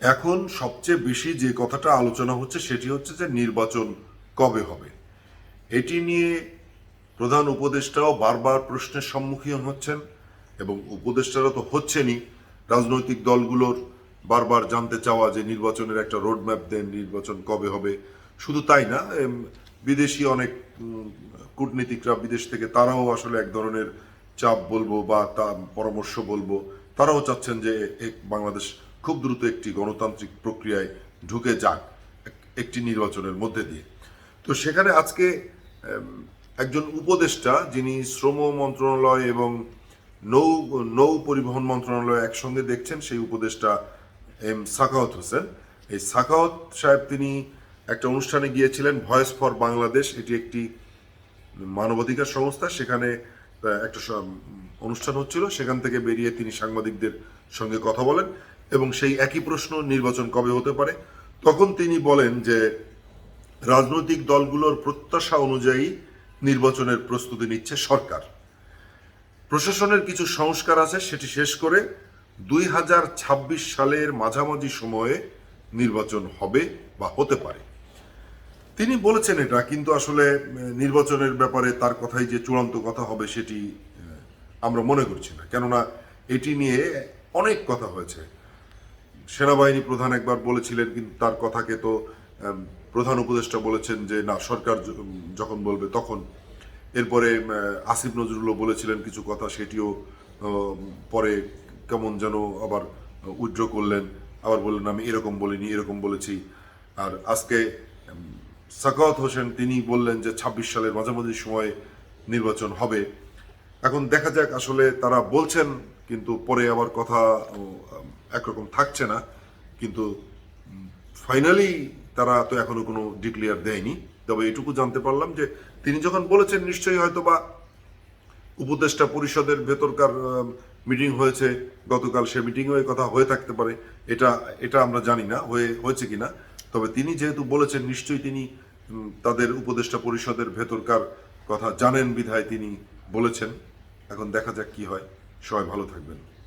এখন সবচেয়ে বেশি যে কথাটা আলোচনা হচ্ছে সেটি হচ্ছে যে নির্বাচন কবে হবে? এটি নিয়ে প্রধান উপদেষ্টাও বারবার প্রশ্নের সম্মুখীন হচ্ছেন এবং উপদেষ্টারা তো হচ্ছেনই। রাজনৈতিক দলগুলোর বারবার জানতে চাওয়া যে নির্বাচনের একটা রোডম্যাপ দেন, নির্বাচন কবে হবে। শুধু তাই না বিদেশি অনেক কূটনীতিকরা বিদেশ থেকে তারাও আসলে এক ধরনের চাপ বলব বা তা পরামর্শ বলব। তারাও চাচ্ছেন যে বাংলাদেশ খুব দ্রুত একটি গণতান্ত্রিক প্রক্রিয়ায় ঢুকে যাক একটি নির্বাচনের মধ্যে দিয়ে। তো সেখানে আজকে একজন উপদেষ্টা যিনি শ্রম মন্ত্রণালয় এবং নৌ নৌ পরিবহন মন্ত্রণালয় একসঙ্গে দেখছেন, সেই উপদেষ্টা এম সাখাওয়াত হোসেন। এই সাখাওয়াত সাহেব তিনি একটা অনুষ্ঠানে গিয়েছিলেন, ভয়েস ফর বাংলাদেশ, এটি একটি মানবাধিকার সংস্থা। সেখানে একটা অনুষ্ঠান হচ্ছিল। সেখান থেকে বেরিয়ে তিনি সাংবাদিকদের সঙ্গে কথা বলেন। এবং সেই একই প্রশ্ন নির্বাচন কবে হতে পারে? তখন তিনি বলেন যে রাজনৈতিক দলগুলোর প্রত্যাশা অনুযায়ী নির্বাচনের প্রস্তুতি নিচ্ছে সরকার। প্রশাসনের কিছু সংস্কার আছে, সেটি শেষ করে দুই হাজার ছাব্বিশ সালের মাঝামাঝি সময়ে নির্বাচন হবে বা হতে পারে। তিনি বলেছেন এটা, কিন্তু আসলে নির্বাচনের ব্যাপারে তার কথাই যে চূড়ান্ত কথা হবে সেটি আমরা মনে করছি না। কেননা এটি নিয়ে অনেক কথা হয়েছে। সেনাবাহিনী প্রধান একবার বলেছিলেন, কিন্তু তার কথাকে তো প্রধান উপদেষ্টা বলেছেন যে, না, সরকার যখন বলবে তখন। এরপরে আসিফ নজরুলও বলেছিলেন কিছু কথা, সেটিও পরে কেমন যেন আবার উইড্র করলেন। আবার বললেন, আমি এরকম বলিনি, এরকম বলেছি। আর আজকে সাকাওয়াত হোসেন তিনি বললেন যে, ছাব্বিশ সালের মাঝামাঝি সময়ে নির্বাচন হবে। এখন দেখা যাক, আসলে তারা বলছেন কিন্তু পরে আবার কথা একরকম থাকছে না। কিন্তু ফাইনালি তারা তো এখনও কোনো ডিক্লেয়ার দেয়নি। তবে এটুকু জানতে পারলাম যে, তিনি যখন বলেছেন নিশ্চয়ই হয়তো বা উপদেষ্টা পরিষদের ভেতরকার মিটিং হয়েছে, গতকাল সে মিটিংয়ে কথা হয়ে থাকতে পারে, এটা এটা আমরা জানি না, হয়ে, হয়েছে কিনা। তবে তিনি যেহেতু বলেছেন নিশ্চয়ই তিনি তাদের উপদেষ্টা পরিষদের ভেতরকার কথা জানেন বিধায় তিনি বলেছেন। এখন দেখা যাক কি হয়। সবাই ভালো থাকবেন।